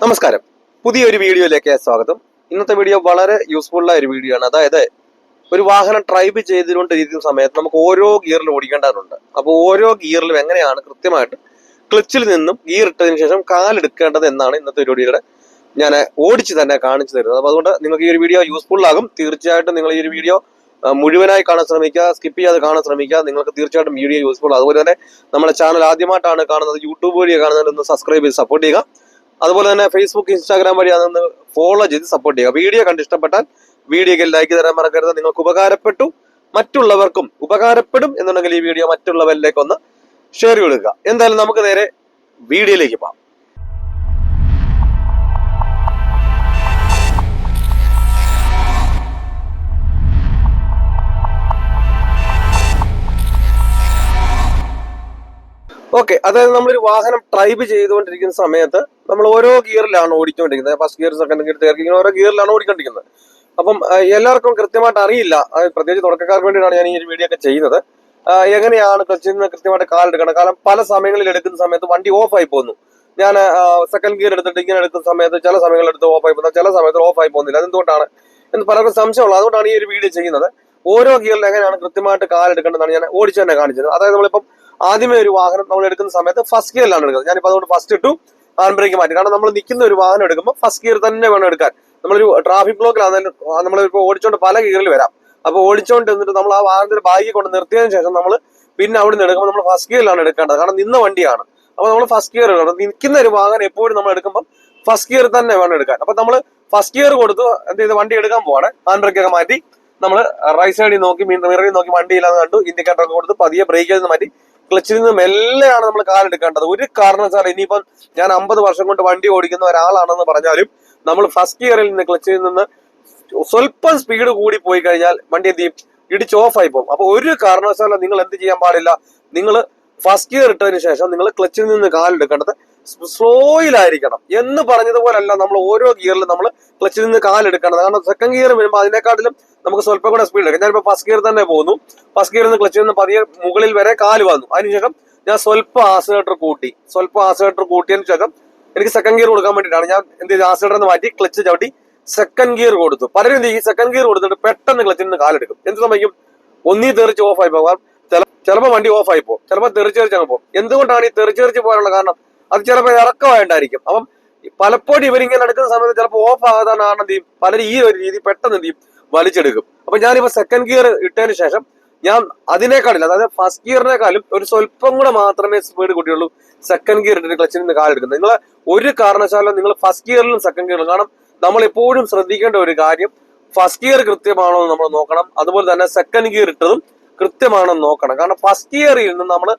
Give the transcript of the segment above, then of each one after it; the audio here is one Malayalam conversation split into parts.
നമസ്കാരം. പുതിയൊരു വീഡിയോയിലേക്ക് സ്വാഗതം. ഇന്നത്തെ വീഡിയോ വളരെ യൂസ്ഫുൾ ആയ ഒരു വീഡിയോ ആണ്. അതായത് ഒരു വാഹനം ഡ്രൈവ് ചെയ്തുകൊണ്ടിരിക്കുന്ന സമയത്ത് നമുക്ക് ഓരോ ഗിയറിൽ ഓടിക്കേണ്ടതുണ്ട് അപ്പോൾ ഓരോ ഗിയറിലും എങ്ങനെയാണ് കൃത്യമായിട്ട് ക്ലച്ചിൽ നിന്നും ഗിയർ ഇട്ടതിന് ശേഷം കാലെടുക്കേണ്ടത് എന്നാണ് ഇന്നത്തെ വീഡിയോയുടെ ഞാൻ ഓടിച്ച് തന്നെ കാണിച്ചു തരുന്നത്. അപ്പോൾ അതുകൊണ്ട് നിങ്ങൾക്ക് ഈ ഒരു വീഡിയോ യൂസ്ഫുൾ ആകും. തീർച്ചയായിട്ടും നിങ്ങൾ ഈ ഒരു വീഡിയോ മുഴുവനായി കാണാൻ ശ്രമിക്കുക സ്കിപ്പ് ചെയ്യാതെ കാണാൻ ശ്രമിക്കുക. നിങ്ങൾക്ക് തീർച്ചയായിട്ടും വീഡിയോ യൂസ്ഫുൾ അതുപോലെ തന്നെ നമ്മുടെ ചാനൽ ആദ്യമായിട്ടാണ് കാണുന്നത് യൂട്യൂബ് വഴി കാണുന്നത്. ഒന്ന് സബ്സ്ക്രൈബ് ചെയ്ത് സപ്പോർട്ട് ചെയ്യുക. അതുപോലെ തന്നെ ഫേസ്ബുക്ക് ഇൻസ്റ്റാഗ്രാം വഴി അതൊന്ന് ഫോളോ ചെയ്ത് സപ്പോർട്ട് ചെയ്യുക. വീഡിയോ കണ്ട് ഇഷ്ടപ്പെട്ടാൽ വീഡിയോയ്ക്ക് ലൈക്ക് തരാൻ മറക്കരുത്. നിങ്ങൾക്ക് ഉപകാരപ്പെട്ടു മറ്റുള്ളവർക്കും ഉപകാരപ്പെടും എന്നുണ്ടെങ്കിൽ ഈ വീഡിയോ മറ്റുള്ളവരിലേക്ക് ഒന്ന് ഷെയർ കൊടുക്കുക. എന്തായാലും നമുക്ക് നേരെ വീഡിയോയിലേക്ക് പോകാം. ഓക്കെ അതായത് നമ്മളൊരു വാഹനം ഡ്രൈവ് ചെയ്തുകൊണ്ടിരിക്കുന്ന സമയത്ത് നമ്മൾ ഓരോ ഗിയറിലാണ് ഓടിച്ചുകൊണ്ടിരിക്കുന്നത്. First gear second gear third gear ഓരോ ഗിയറിലാണ് ഓടിക്കൊണ്ടിരിക്കുന്നത്. അപ്പം എല്ലാവർക്കും കൃത്യമായിട്ട് അറിയില്ല. പ്രത്യേകിച്ച് തുടക്കക്കാർക്ക് വേണ്ടിയിട്ടാണ് ഞാൻ ഈ ഒരു വീഡിയോ ഒക്കെ ചെയ്യുന്നത്. എങ്ങനെയാണ് ക്ലച്ചിൽ നിന്ന് കൃത്യമായിട്ട് കാലെടുക്കണം കാരണം പല സമയങ്ങളിൽ എടുക്കുന്ന സമയത്ത് വണ്ടി ഓഫ് ആയി പോകുന്നു ഞാൻ സെക്കൻഡ് ഗിയർ എടുത്തിട്ട് ഇങ്ങനെ എടുക്കുന്ന സമയത്ത് ചില സമയങ്ങളിൽ എടുത്ത് ഓഫ് ആയി പോകുന്നത് ചില സമയത്ത് ഓഫ് ആയി പോകുന്നില്ല. അതെന്തുകൊണ്ടാണ്? എന്ന് പലർക്കും സംശയമുള്ളത് അതുകൊണ്ടാണ് ഈ ഒരു വീഡിയോ ചെയ്യുന്നത്. ഓരോ ഗിയറിൽ എങ്ങനെയാണ് കൃത്യമായിട്ട് കാലെടുക്കേണ്ടതെന്നാണ് ഞാൻ ഓടിച്ചു തന്നെ കാണിച്ചത്. അതായത് നമ്മളിപ്പം ആദ്യമേ ഒരു വാഹനം നമ്മൾ എടുക്കുന്ന സമയത്ത് ഫസ്റ്റ് ഗിയറിലാണ് എടുക്കുന്നത്. ഞാനിപ്പോൾ അതുകൊണ്ട് ഫസ്റ്റ് ഇട്ടു ഹാൻഡ് ബ്രേക്ക് മാറ്റി. കാരണം നമ്മൾ നിൽക്കുന്ന ഒരു വാഹനം എടുക്കുമ്പോൾ ഫസ്റ്റ് ഗിയർ തന്നെ വേണം എടുക്കാൻ. നമ്മളൊരു ട്രാഫിക് ബ്ലോക്കിലാണെങ്കിലും നമ്മളിപ്പോൾ ഓടിച്ചോണ്ട് പല ഗിയറിൽ വരാം. അപ്പോൾ ഓടിച്ചോണ്ട് എന്നിട്ട് നമ്മൾ ആ വാഹനത്തിന്റെ ബാഗിൽ കൊണ്ട് നിർത്തിയതിനു ശേഷം നമ്മൾ പിന്നെ അവിടെ നിന്ന് എടുക്കുമ്പോൾ നമ്മൾ ഫസ്റ്റ് ഗിയറിലാണ് എടുക്കേണ്ടത്. കാരണം നിന്ന വണ്ടിയാണ്. അപ്പോൾ നമ്മൾ ഫസ്റ്റ് ഗിയർ എടുക്കണം നിൽക്കുന്ന ഒരു വാഹനം എപ്പോഴും നമ്മൾ എടുക്കുമ്പോൾ ഫസ്റ്റ് ഗിയർ തന്നെ വേണം എടുക്കാൻ. അപ്പോൾ നമ്മൾ ഫസ്റ്റ് ഗിയർ കൊടുത്തു എന്ത് ചെയ്ത്? വണ്ടി എടുക്കാൻ പോവാണ്. ഹാൻഡ് ബ്രേക്ക് ഒക്കെ മാറ്റി നമ്മൾ റൈറ്റ് സൈഡിൽ നോക്കി മീൻ മിററിൽ നോക്കി വണ്ടി വണ്ടിയില്ലാന്ന് കണ്ടു ഇൻഡിക്കേറ്റർ ഒക്കെ കൊടുത്ത് പതിയെ ബ്രേക്കിൽ നിന്ന് മാറ്റി ക്ലച്ചിൽ നിന്ന് മെല്ലെയാണ് നമ്മൾ കാലെടുക്കേണ്ടത് ഒരു കാരണവശാലും ഇനിയിപ്പം ഞാൻ അമ്പത് വർഷം കൊണ്ട് വണ്ടി ഓടിക്കുന്ന ഒരാളാണെന്ന് പറഞ്ഞാലും നമ്മൾ ഫസ്റ്റ് ഗിയറിൽ നിന്ന് ക്ലച്ചിൽ നിന്ന് സ്വല്പം സ്പീഡ് കൂടി പോയി കഴിഞ്ഞാൽ വണ്ടി എന്ത് ചെയ്യും? ഇടിച്ച് ആയി പോകും. അപ്പൊ ഒരു കാരണവശാലും നിങ്ങൾ എന്ത് ചെയ്യാൻ പാടില്ല? നിങ്ങൾ ഫസ്റ്റ് ഗിയർ ഇട്ടതിന് ശേഷം നിങ്ങൾ ക്ലച്ചിൽ നിന്ന് കാലെടുക്കേണ്ടത് സ്ലോയിലായിരിക്കണം എന്ന് പറഞ്ഞതുപോലല്ല നമ്മൾ ഓരോ ഗിയറിലും നമ്മൾ ക്ലച്ചിൽ നിന്ന് കാലെടുക്കേണ്ടത്. കാരണം സെക്കൻഡ് ഗിയർ വരുമ്പോൾ അതിനെക്കാട്ടിലും നമുക്ക് സ്വല്പം കൂടെ സ്പീഡ് എടുക്കാം. ഞാനിപ്പോൾ ഫസ്റ്റ് ഗിയർ തന്നെ പോകുന്നു ഫസ്റ്റ് ഗിയറിൽ നിന്ന് ക്ലച്ചിൽ നിന്ന് പതിയെ മുകളിൽ വരെ കാൽ വന്നു. അതിനുശേഷം ഞാൻ സ്വല്പം ആസിലേറ്റർ കൂട്ടി. സ്വല്പം ആസിലേറ്റർ കൂട്ടിയതിന് ശേഷം എനിക്ക് സെക്കൻഡ് ഗിയർ കൊടുക്കാൻ വേണ്ടിയിട്ടാണ്. ഞാൻ എന്ത് ചെയ്തു? ആസിലേറ്റർ നിന്ന് മാറ്റി ക്ലച്ച് ചവിട്ടി സെക്കൻഡ് ഗിയർ കൊടുത്തു. പലരും ഈ സെക്കൻഡ് ഗിയർ കൊടുത്തിട്ട് പെട്ടെന്ന് ക്ലച്ചിൽ നിന്ന് കാലെടുക്കും. എന്ത് സംഭവിക്കും ഒന്നീ തെറിച്ച് ഓഫ് ആയി പോകാം. ചിലപ്പോൾ വണ്ടി ഓഫ് ആയി പോകും. ചിലപ്പോൾ തെറിച്ചെറിച്ച് അങ്ങ് പോകും. എന്തുകൊണ്ടാണ് ഈ തെറിച്ചെറിച്ച് പോകാനുള്ള കാരണം? അത് ചിലപ്പോൾ ഇറക്കമായിട്ടായിരിക്കും അപ്പം പലപ്പോഴും ഇവരിങ്ങനെ എടുക്കുന്ന സമയത്ത് ചിലപ്പോൾ ഓഫ് എന്ത് ചെയ്യും? പലരും ഈ ഒരു രീതി പെട്ടെന്ന് എന്ത് ചെയ്യും? വലിച്ചെടുക്കും. അപ്പൊ ഞാനിപ്പോ സെക്കൻഡ് ഗിയർ ഇട്ടതിന് ശേഷം ഞാൻ അതിനേക്കാളില്ല അതായത് ഫസ്റ്റ് ഗിയറിനേക്കാളും ഒരു സ്വല്പം കൂടെ മാത്രമേ സ്പീഡ് കൂട്ടിയുള്ളൂ സെക്കൻഡ് ഗിയർ ഇട്ടിട്ട് ക്ലച്ചിൽ നിന്ന് കാലെടുക്കുന്നത് നിങ്ങൾ ഒരു കാരണവശാലും നിങ്ങൾ ഫസ്റ്റ് ഗിയറിലും സെക്കൻഡ് ഗിയറിലും കാരണം നമ്മൾ എപ്പോഴും ശ്രദ്ധിക്കേണ്ട ഒരു കാര്യം ഫസ്റ്റ് ഗിയർ കൃത്യമാണോ എന്ന് നമ്മൾ നോക്കണം. അതുപോലെ തന്നെ സെക്കൻഡ് ഗിയർ ഇട്ടതും കൃത്യമാണോ എന്ന് നോക്കണം. കാരണം ഫസ്റ്റ് ഗിയറിൽ നിന്ന് നമ്മൾ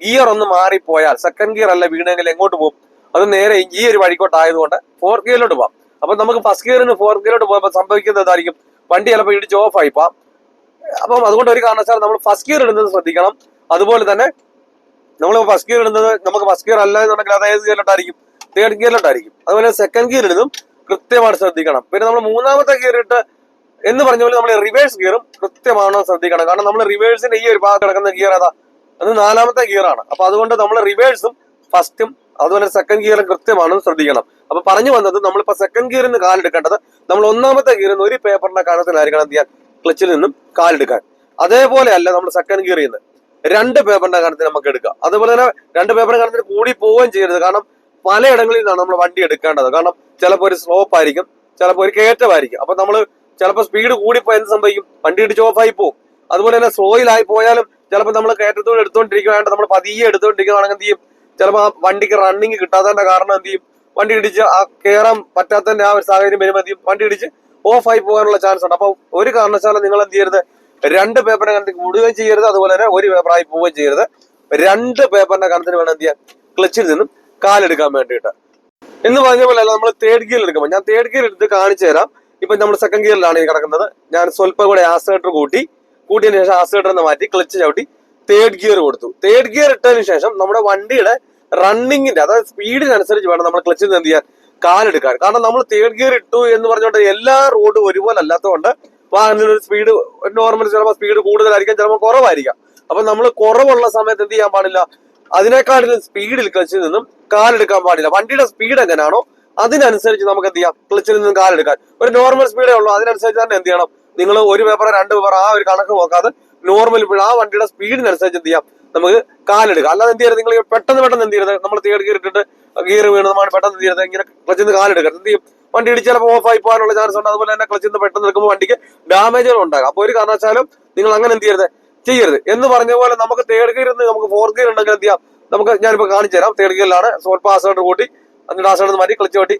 ഗിയർ ഒന്ന് മാറിപ്പോയാൽ സെക്കൻഡ് ഗിയർ അല്ല വീണെങ്കിൽ എങ്ങോട്ട് പോകും? അത് നേരെ ഈ ഒരു വഴിക്കോട്ടായതുകൊണ്ട് ഫോർത്ത് ഗിയറിലോട്ട് പോകാം അപ്പൊ നമുക്ക് ഫസ്റ്റ് ഗിയറിന് ഫോർത്ത് ഗിയറിലോട്ട് പോകുമ്പോൾ സംഭവിക്കുന്നത് എന്തായിരിക്കും? വണ്ടി ചിലപ്പോൾ ഇടിച്ച് ഓഫ് ആയി പോവാം. അപ്പം അതുകൊണ്ട് ഒരു കാരണവശാൽ നമ്മൾ ഫസ്റ്റ് ഗിയർ ഇടുന്നത് ശ്രദ്ധിക്കണം. അതുപോലെ തന്നെ നമ്മൾ ഫസ്റ്റ് ഗിയർ ഇടുന്നത് നമുക്ക് ഫസ്റ്റ് ഗിയർ അല്ല എന്നുണ്ടെങ്കിൽ അത് ഏത് ഗിയറിലോട്ടായിരിക്കും തേർഡ് ഗിയറിലോട്ടായിരിക്കും അതുപോലെ സെക്കൻഡ് ഗിയർ ഇടുന്നതും കൃത്യമായിട്ട് ശ്രദ്ധിക്കണം. പിന്നെ നമ്മൾ മൂന്നാമത്തെ ഗിയർ ഇട്ട് എന്ന് പറഞ്ഞ പോലെ നമ്മൾ റിവേഴ്സ് ഗിയറും കൃത്യമാണോ ശ്രദ്ധിക്കണം. കാരണം നമ്മൾ റിവേഴ്സിന്റെ ഈ ഒരു ഭാഗത്ത് കിടക്കുന്ന ഗിയർ ഏതാ? അത് നാലാമത്തെ ഗിയറാണ് അപ്പൊ അതുകൊണ്ട് നമ്മൾ റിവേഴ്സും ഫസ്റ്റും അതുപോലെ സെക്കൻഡ് ഗിയറും കൃത്യമാണെന്ന് ശ്രദ്ധിക്കണം. അപ്പൊ പറഞ്ഞു വന്നത് നമ്മളിപ്പോ സെക്കൻഡ് ഗിയറിൽ നിന്ന് കാലെടുക്കേണ്ടത് നമ്മൾ ഒന്നാമത്തെ ഗിയറിൽ നിന്ന് ഒരു പേപ്പറിന്റെ കനത്തിലായിരിക്കണം എന്ത് ചെയ്യാൻ? ക്ലച്ചിൽ നിന്നും കാലെടുക്കാൻ അതേപോലെ അല്ല നമ്മൾ സെക്കൻഡ് ഗിയറിൽ നിന്ന് രണ്ട് പേപ്പറിന്റെ കാരണത്തിൽ നമുക്ക് എടുക്കാം. അതുപോലെ തന്നെ രണ്ട് പേപ്പറിന്റെ കാരണത്തിൽ കൂടി പോവുകയും ചെയ്യരുത്. കാരണം പലയിടങ്ങളിൽ നിന്നാണ് നമ്മൾ വണ്ടി എടുക്കേണ്ടത്. കാരണം ചിലപ്പോൾ ഒരു സ്ലോപ്പ് ആയിരിക്കും ചിലപ്പോൾ ഒരു കയറ്റമായിരിക്കും. അപ്പൊ നമ്മൾ ചിലപ്പോൾ സ്പീഡ് കൂടിപ്പോ എന്ത് സംഭവിക്കും? വണ്ടി ഇടിച്ച് ഓഫായി പോകും അതുപോലെ തന്നെ സ്ലോയിലായി പോയാലും ചിലപ്പോൾ നമ്മൾ കയറ്റത്തോട് എടുത്തുകൊണ്ടിരിക്കുകയാണ്ട് നമ്മൾ പതിയെ എടുത്തുകൊണ്ടിരിക്കുകയാണെങ്കിൽ എന്ത് ചെയ്യും? ചിലപ്പോൾ ആ വണ്ടിക്ക് റണ്ണിങ് കിട്ടാത്തതിന്റെ കാരണം എന്ത് ചെയ്യും? വണ്ടി ഇടിച്ച് ആ കയറാൻ പറ്റാത്തതിന്റെ ആ ഒരു സാഹചര്യം വരുമ്പോൾ എന്ത് ചെയ്യും? വണ്ടി ഇടിച്ച് ഓഫ് ആയി പോകാനുള്ള ചാൻസ് ഉണ്ട്. അപ്പൊ ഒരു കാരണവശാലും നിങ്ങൾ എന്ത് ചെയ്യരുത്? രണ്ട് പേപ്പറിന്റെ കണത്തിൽ കൂടുകയും ചെയ്യരുത്. അതുപോലെ തന്നെ ഒരു പേപ്പറായി പോവുകയും ചെയ്യരുത്. രണ്ട് പേപ്പറിന്റെ കണത്തിന് വേണം എന്ത് ചെയ്യാൻ? ക്ലച്ചിൽ നിന്നും കാലെടുക്കാൻ വേണ്ടിയിട്ട്. എന്ന് പറഞ്ഞ പോലെ നമ്മൾ തേർഡ് ഗിയർ എടുക്കുമ്പോൾ ഞാൻ തേർഡ് ഗിയർ എടുത്ത് കാണിച്ചു തരാം. ഇപ്പൊ നമ്മൾ സെക്കൻഡ് ഗിയറിലാണ് ഈ കിടക്കുന്നത്. ഞാൻ സ്വല്പം കൂടെ ആസ്ട്രേറ്റർ കൂട്ടി കൂട്ടിയതിനു ശേഷം ആസിലേറ്റർ മാറ്റി ക്ലച്ച് ചവിട്ടി തേർഡ് ഗിയർ കൊടുത്തു. തേർഡ് ഗിയർ ഇട്ടതിന് ശേഷം നമ്മുടെ വണ്ടിയുടെ റണ്ണിങ്ങിന്റെ അതായത് സ്പീഡിനനുസരിച്ച് വേണം നമ്മൾ ക്ലച്ചിൽ നിന്ന് എന്ത് ചെയ്യാൻ കാലെടുക്കാൻ. കാരണം നമ്മൾ തേർഡ് ഗിയർ ഇട്ടു എന്ന് പറഞ്ഞുകൊണ്ട് എല്ലാ റോഡും ഒരുപോലെ അല്ലാത്തതുകൊണ്ട് വാഹനത്തിന് ഒരു സ്പീഡ് നോർമൽ ചിലപ്പോൾ സ്പീഡ് കൂടുതലായിരിക്കാം ചിലപ്പോൾ കുറവായിരിക്കാം. അപ്പൊ നമ്മൾ കുറവുള്ള സമയത്ത് എന്ത് ചെയ്യാൻ പാടില്ല? അതിനേക്കാട്ടിലും സ്പീഡിൽ ക്ലച്ചിൽ നിന്നും കാലെടുക്കാൻ പാടില്ല. വണ്ടിയുടെ സ്പീഡ് എങ്ങനെയാണോ അതിനനുസരിച്ച് നമുക്ക് എന്ത് ചെയ്യാം? ക്ലച്ചിൽ നിന്നും കാലെടുക്കാൻ. ഒരു നോർമൽ സ്പീഡേ ഉള്ളൂ. അതിനനുസരിച്ച് തന്നെ എന്ത് ചെയ്യണം? നിങ്ങൾ ഒരു പേപ്പർ രണ്ട് പേപ്പർ ആ ഒരു കണക്ക് നോക്കാതെ നോർമൽ ആ വണ്ടിയുടെ സ്പീഡിനനുസരിച്ച് എന്ത് ചെയ്യാം? നമുക്ക് കാലെടുക്കുക അല്ലാതെ എന്ത് ചെയ്യരുത് നിങ്ങൾ പെട്ടെന്ന് പെട്ടെന്ന് എന്ത് ചെയ്യരുത്? നമ്മൾ തേർഡ് ഗിയർ ഇട്ടിട്ട് ഗിയർ വീണ് പെട്ടെന്ന് എന്ത് ചെയ്യരുത്? ഇങ്ങനെ ക്ലച്ചിൽ നിന്ന് കാലെടുക്കരുത്. എന്ത് ചെയ്യും? വണ്ടി ഇടിച്ച് ചിലപ്പോൾ ഓഫ് ആയി പോകാനുള്ള ചാൻസ് ഉണ്ട്. അതുപോലെ തന്നെ ക്ലച്ചിൽ നിന്ന് പെട്ടെന്ന് നിൽക്കുമ്പോൾ വണ്ടിക്ക് ഡാമേജുകൾ ഉണ്ടാകും. അപ്പോൾ ഒരു കാരണവശാലും നിങ്ങൾ അങ്ങനെ എന്ത് ചെയ്യരുത്? ചെയ്യരുത്. എന്ന് പറഞ്ഞ പോലെ നമുക്ക് തേർഡ് ഗിയർ നമുക്ക് ഫോർത്ത് ഗിയർ ഉണ്ടെങ്കിൽ എന്ത് ചെയ്യാം? നമുക്ക് ഞാനിപ്പോൾ കാണിച്ചു തരാം തേർഡ് ഗിയറിലാണ് സ്വല്പം ആസോട്ട് കൂട്ടി എന്നിട്ട് ആസോട്ട് മാറ്റി ക്ലച്ച് കൂട്ടി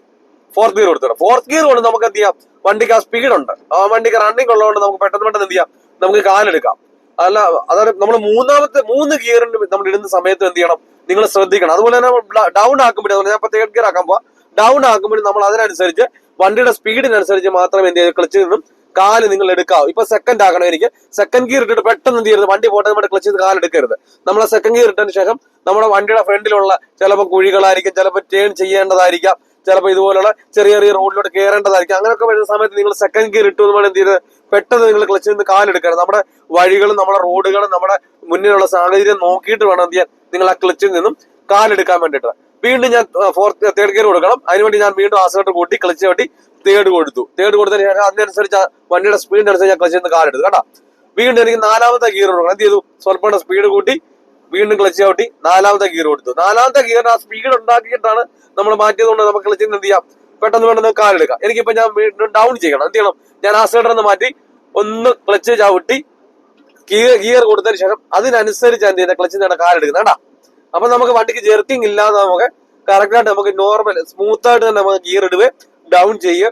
ഫോർത്ത് ഗിയർ കൊടുത്തു ഫോർത്ത് ഗിയർ കൊണ്ട് നമുക്ക് എന്ത് ചെയ്യാം? വണ്ടിക്ക് ആ സ്പീഡ് ഉണ്ട്. ആ വണ്ടിക്ക് റണ്ണിങ് ഉള്ളതുകൊണ്ട് നമുക്ക് പെട്ടെന്ന് പെട്ടെന്ന് എന്ത് ചെയ്യാം? നമുക്ക് കാലെടുക്കാം അല്ല അതായത് നമ്മൾ മൂന്നാമത്തെ മൂന്ന് ഗിയറിന് നമ്മൾ ഇടുന്ന സമയത്ത് എന്ത് ചെയ്യണം? നിങ്ങൾ ശ്രദ്ധിക്കണം. അതുപോലെ തന്നെ ഡൗൺ ആക്കുമ്പോഴേ ഞാൻ ഇപ്പൊ തേർഡ് ഗിയർ ആക്കാൻ പോവാ. ഡൗൺ ആക്കുമ്പോഴും നമ്മൾ അതിനനുസരിച്ച് വണ്ടിയുടെ സ്പീഡിനനുസരിച്ച് മാത്രമേ എന്ത് ചെയ്യുക ക്ലച്ചിൽ നിന്നും കാൽ നിങ്ങൾ എടുക്കാവൂ. ഇപ്പൊ സെക്കൻഡ് ആക്കണം എനിക്ക്. സെക്കൻഡ് ഗിയർ ഇട്ടിട്ട് പെട്ടെന്ന് എന്ത് ചെയ്യരുത്. വണ്ടി പോട്ടെ നമ്മുടെ ക്ലച്ചിൽ നിന്ന് കാലെടുക്കരുത് നമ്മൾ സെക്കൻഡ് ഗിയർ ഇട്ടതിന് ശേഷം നമ്മുടെ വണ്ടിയുടെ ഫ്രണ്ടിലുള്ള ചിലപ്പോൾ കുഴികളായിരിക്കും ചിലപ്പോൾ ടേൺ ചെയ്യേണ്ടതായിരിക്കാം. ചിലപ്പോൾ ഇതുപോലുള്ള ചെറിയ ചെറിയ റോഡിലൂടെ കയറേണ്ടതായിരിക്കും അങ്ങനെയൊക്കെ വരുന്ന സമയത്ത് നിങ്ങൾ സെക്കൻഡ് ഗിയർ ഇട്ടു എന്ന് എന്ത് പെട്ടെന്ന് നിങ്ങൾ ക്ലച്ചിൽ നിന്ന് കാലെടുക്കരുത്. നമ്മുടെ വഴികളും നമ്മുടെ റോഡുകളും നമ്മുടെ മുന്നിലുള്ള സാഹചര്യം നോക്കിയിട്ട് വേണം എന്ത് ചെയ്യാൻ? നിങ്ങൾ ആ ക്ലച്ചിൽ നിന്നും കാലെടുക്കാൻ വേണ്ടിയിട്ട്. വീണ്ടും ഞാൻ ഫോർത്ത് തേർഡ് ഗിയർ കൊടുക്കണം. അതിനുവേണ്ടി ഞാൻ വീണ്ടും ആസോട്ട് കൂട്ടി ക്ലച്ച് കൂട്ടി തേർഡ് കൊടുത്തു. തേർഡ് കൊടുത്തതിന് ശേഷം അതിനനുസരിച്ച് വണ്ടിയുടെ സ്പീഡിനനുസരിച്ച് ഞാൻ ക്ലച്ചിൽ നിന്ന് കാലെടുത്തു. കേട്ടോ? വീണ്ടും എനിക്ക് നാലാമത്തെ ഗിയർ കൊടുക്കണം. എന്ത് ചെയ്തു? സ്വല്പം സ്പീഡ് കൂട്ടി വീണ്ടും ക്ലച്ച് ചവിട്ടി നാലാമത്തെ ഗിയർ കൊടുത്തു. നാലാമത്തെ ഗിയറിന് ആ സ്പീഡ് ഉണ്ടാക്കിയിട്ടാണ് നമ്മൾ മാറ്റിയതുകൊണ്ട് നമുക്ക് ക്ലച്ച് നിന്ന് എന്ത് ചെയ്യാം? പെട്ടെന്ന് പെട്ടെന്ന് കാലെടുക്കാം എനിക്കിപ്പോ ഞാൻ വീണ്ടും ഡൗൺ ചെയ്യണം. എന്ത് ചെയ്യണം? ഞാൻ ആ സൈഡർ നിന്ന് മാറ്റി ഒന്ന് ക്ലച്ച് ചവിട്ടി ഗിയർ ഗിയർ കൊടുത്തതിന് ശേഷം അതിനനുസരിച്ച് എന്ത് ചെയ്യുന്ന? ക്ലച്ചിൽ നിന്നാണ് കാലെടുക്കുന്നത് കേട്ടാ അപ്പൊ നമുക്ക് വണ്ടിക്ക് ജെർക്കിംഗ് ഇല്ലാതെ നമുക്ക് കറക്റ്റായിട്ട് നമുക്ക് നോർമൽ സ്മൂത്ത് ആയിട്ട് തന്നെ നമുക്ക് ഗിയർ ഇടുവേ ഡൗൺ ചെയ്യുക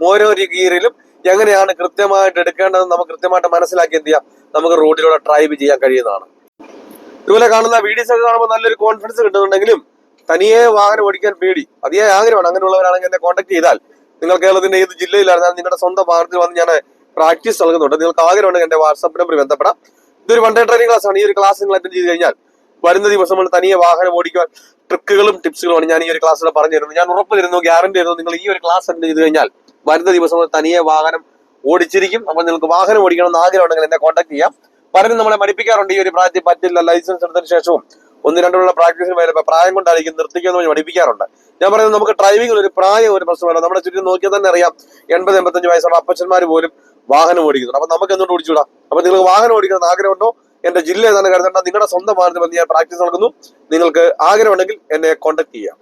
ഓരോ ഗിയറിലും എങ്ങനെയാണ് കൃത്യമായിട്ട് എടുക്കേണ്ടതെന്ന് നമുക്ക് കൃത്യമായിട്ട് മനസ്സിലാക്കി എന്ത് ചെയ്യാം? നമുക്ക് റോഡിലൂടെ ഡ്രൈവ് ചെയ്യാൻ കഴിയുന്നതാണ്. ഇതുപോലെ കാണുന്ന വീഡിയോസ് ഒക്കെ കാണുമ്പോൾ നല്ലൊരു കോൺഫിഡൻസ് കിട്ടുന്നുണ്ടെങ്കിലും തനിയെ വാഹനം ഓടിക്കാൻ പേടി. അതിയായ ആഗ്രഹമാണ്. അങ്ങനെയുള്ളവരാണെങ്കിൽ എന്നെ കോൺടാക്ട് ചെയ്താൽ നിങ്ങൾ കേരളത്തിന്റെ ഏത് ജില്ലയിലായിരുന്നാലും നിങ്ങളുടെ സ്വന്തം വാഹനത്തിൽ വന്ന് ഞാൻ പ്രാക്ടീസ് നൽകുന്നുണ്ട്. നിങ്ങൾക്ക് ആഗ്രഹമുണ്ടെങ്കിൽ എന്റെ വാട്സാപ്പ് നമ്പർ ബന്ധപ്പെടാം. ഇതൊരു വൺ ഡേ ട്രെയിനിങ് ക്ലാസ് ആണ്. ഈ ഒരു ക്ലാസ് നിങ്ങൾ അറ്റൻഡ് ചെയ്ത് കഴിഞ്ഞാൽ വരുന്ന ദിവസം നമ്മൾ തനിയെ വാഹനം ഓടിക്കാൻ ട്രിക്കുകളും ടിപ്സുകളുമാണ് ഞാൻ ഈ ഒരു ക്ലാസ്സിൽ പറഞ്ഞു തരുന്നത് ഞാൻ ഉറപ്പ് തരുന്നു ഗ്യാരണ്ടി തരുന്നു നിങ്ങൾ ഈ ഒരു ക്ലാസ് അറ്റൻഡ് ചെയ്ത് കഴിഞ്ഞാൽ വരുന്ന ദിവസം തനിയെ വാഹനം ഓടിച്ചിരിക്കും. അപ്പോൾ നിങ്ങൾക്ക് വാഹനം ഓടിക്കണം എന്ന് ആഗ്രഹമുണ്ടെങ്കിൽ എന്നെ കോൺടാക്ട് ചെയ്യാം. പലരും നമ്മളെ മടിപ്പിക്കാറുണ്ട്. ഈ ഒരു പ്രായത്തിൽ പറ്റില്ല ലൈസൻസ് എടുത്തതിന് ശേഷവും ഒന്ന് രണ്ടുള്ള പ്രാക്ടീസിന് വരുമ്പോൾ പ്രായം കൊണ്ടായിരിക്കും നിർത്തിക്കുന്ന പറഞ്ഞ് പഠിപ്പിക്കാറുണ്ട് ഞാൻ പറയുന്നത് നമുക്ക് ഡ്രൈവിംഗിൽ ഒരു പ്രായം ഒരു പ്രശ്നമല്ല. നമ്മുടെ ചുറ്റും നോക്കിയാൽ തന്നെ അറിയാം. എൺപത് എൺപത്തഞ്ച് വയസ്സുള്ള അപ്പച്ചന്മാർ പോലും വാഹനം ഓടിക്കുന്നുണ്ട് അപ്പൊ നമുക്ക് എന്തുകൊണ്ട് ഓടിച്ചുകൂടാ? അപ്പൊ നിങ്ങൾക്ക് വാഹനം ഓടിക്കണം ആഗ്രഹമുണ്ടോ? എന്റെ ജില്ല ഏതാണ് കരുതേണ്ട. നിങ്ങളുടെ സ്വന്തം വാഹനത്തിൽ ഞാൻ പ്രാക്ടീസ് നൽകുന്നു നിങ്ങൾക്ക് ആഗ്രഹമുണ്ടെങ്കിൽ എന്നെ കോൺടാക്ട് ചെയ്യാം.